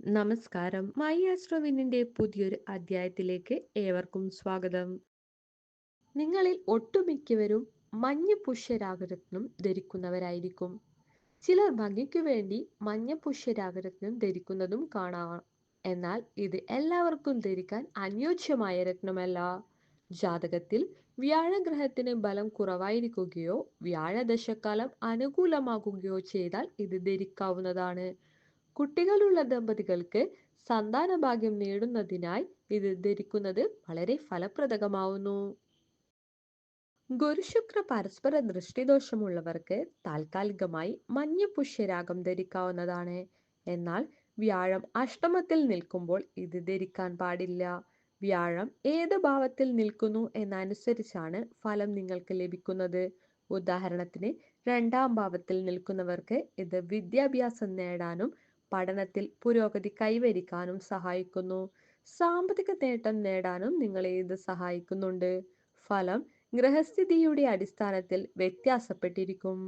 നമസ്കാരം. മൈ ആസ്ട്രോവിന്നിന്റെ പുതിയൊരു അധ്യായത്തിലേക്ക് ഏവർക്കും സ്വാഗതം. നിങ്ങളിൽ ഒട്ടുമിക്കവരും മഞ്ഞ പുഷ്യരാഗരത്നം ധരിക്കുന്നവരായിരിക്കും. ചിലർ ഭംഗിക്കു വേണ്ടി മഞ്ഞ പുഷ്യരാഗരത്നം ധരിക്കുന്നതും കാണാം. എന്നാൽ ഇത് എല്ലാവർക്കും ധരിക്കാൻ അനുയോജ്യമായ രത്നമല്ല. ജാതകത്തിൽ വ്യാഴഗ്രഹത്തിന് ബലം കുറവായിരിക്കുകയോ വ്യാഴദശക്കാലം അനുകൂലമാകുകയോ ചെയ്താൽ ഇത് ധരിക്കാവുന്നതാണ്. കുട്ടികളുള്ള ദമ്പതികൾക്ക് സന്താന ഭാഗ്യം നേടുന്നതിനായി ഇത് ധരിക്കുന്നത് വളരെ ഫലപ്രദമാവുന്നു. ഗുരുശുക്ര പരസ്പര ദൃഷ്ടിദോഷമുള്ളവർക്ക് താൽക്കാലികമായി മഞ്ഞ പുഷ്യരാഗം ധരിക്കാവുന്നതാണ്. എന്നാൽ വ്യാഴം അഷ്ടമത്തിൽ നിൽക്കുമ്പോൾ ഇത് ധരിക്കാൻ പാടില്ല. വ്യാഴം ഏത് ഭാവത്തിൽ നിൽക്കുന്നു എന്നനുസരിച്ചാണ് ഫലം നിങ്ങൾക്ക് ലഭിക്കുന്നത്. ഉദാഹരണത്തിന് രണ്ടാം ഭാവത്തിൽ നിൽക്കുന്നവർക്ക് ഇത് വിദ്യാഭ്യാസം നേടാനും പഠനത്തിൽ പുരോഗതി കൈവരിക്കാനും സഹായിക്കുന്നു. സാമ്പത്തിക നേട്ടം നേടാനും നിങ്ങളെ ഇത് സഹായിക്കുന്നുണ്ട്. ഫലം ഗ്രഹസ്ഥിതിയുടെ അടിസ്ഥാനത്തിൽ വ്യത്യാസപ്പെട്ടിരിക്കും.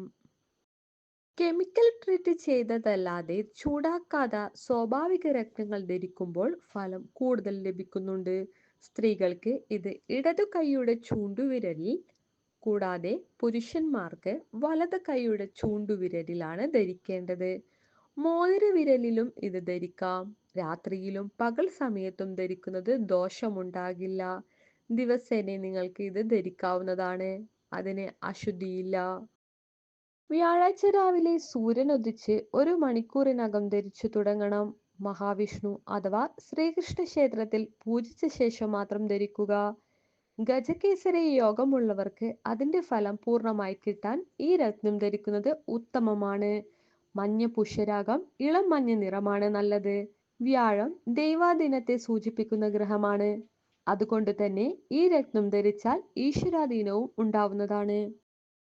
കെമിക്കൽ ട്രീറ്റ് ചെയ്തതല്ലാതെ ചൂടാക്കാതെ സ്വാഭാവിക രക്തങ്ങൾ ധരിക്കുമ്പോൾ ഫലം കൂടുതൽ ലഭിക്കുന്നുണ്ട്. സ്ത്രീകൾക്ക് ഇത് ഇടതു കൈയുടെ ചൂണ്ടുവിരലിൽ കൂടാതെ പുരുഷന്മാർക്ക് വലത് കൈയുടെ ചൂണ്ടുവിരലിലാണ് ധരിക്കേണ്ടത്. മോതിര വിരലിലും ഇത് ധരിക്കാം. രാത്രിയിലും പകൽ സമയത്തും ധരിക്കുന്നത് ദോഷമുണ്ടാകില്ല. ദിവസേന നിങ്ങൾക്ക് ഇത് ധരിക്കാവുന്നതാണ്. അതിന് അശുദ്ധിയില്ല. വ്യാഴാഴ്ച രാവിലെ സൂര്യൻ ഉദിച്ച് ഒരു മണിക്കൂറിനകം ധരിച്ചു തുടങ്ങണം. മഹാവിഷ്ണു അഥവാ ശ്രീകൃഷ്ണ ക്ഷേത്രത്തിൽ പൂജിച്ച ശേഷം മാത്രം ധരിക്കുക. ഗജകേസരി യോഗമുള്ളവർക്ക് അതിന്റെ ഫലം പൂർണമായി കിട്ടാൻ ഈ രത്നം ധരിക്കുന്നത് ഉത്തമമാണ്. മഞ്ഞ പുഷ്യരാഗം ഇളം മഞ്ഞ നിറമാണ് നല്ലത്. വ്യാഴം ദൈവാധീനത്തെ സൂചിപ്പിക്കുന്ന ഗ്രഹമാണ്. അതുകൊണ്ട് തന്നെ ഈ രത്നം ധരിച്ചാൽ ഈശ്വരാധീനവും ഉണ്ടാവുന്നതാണ്.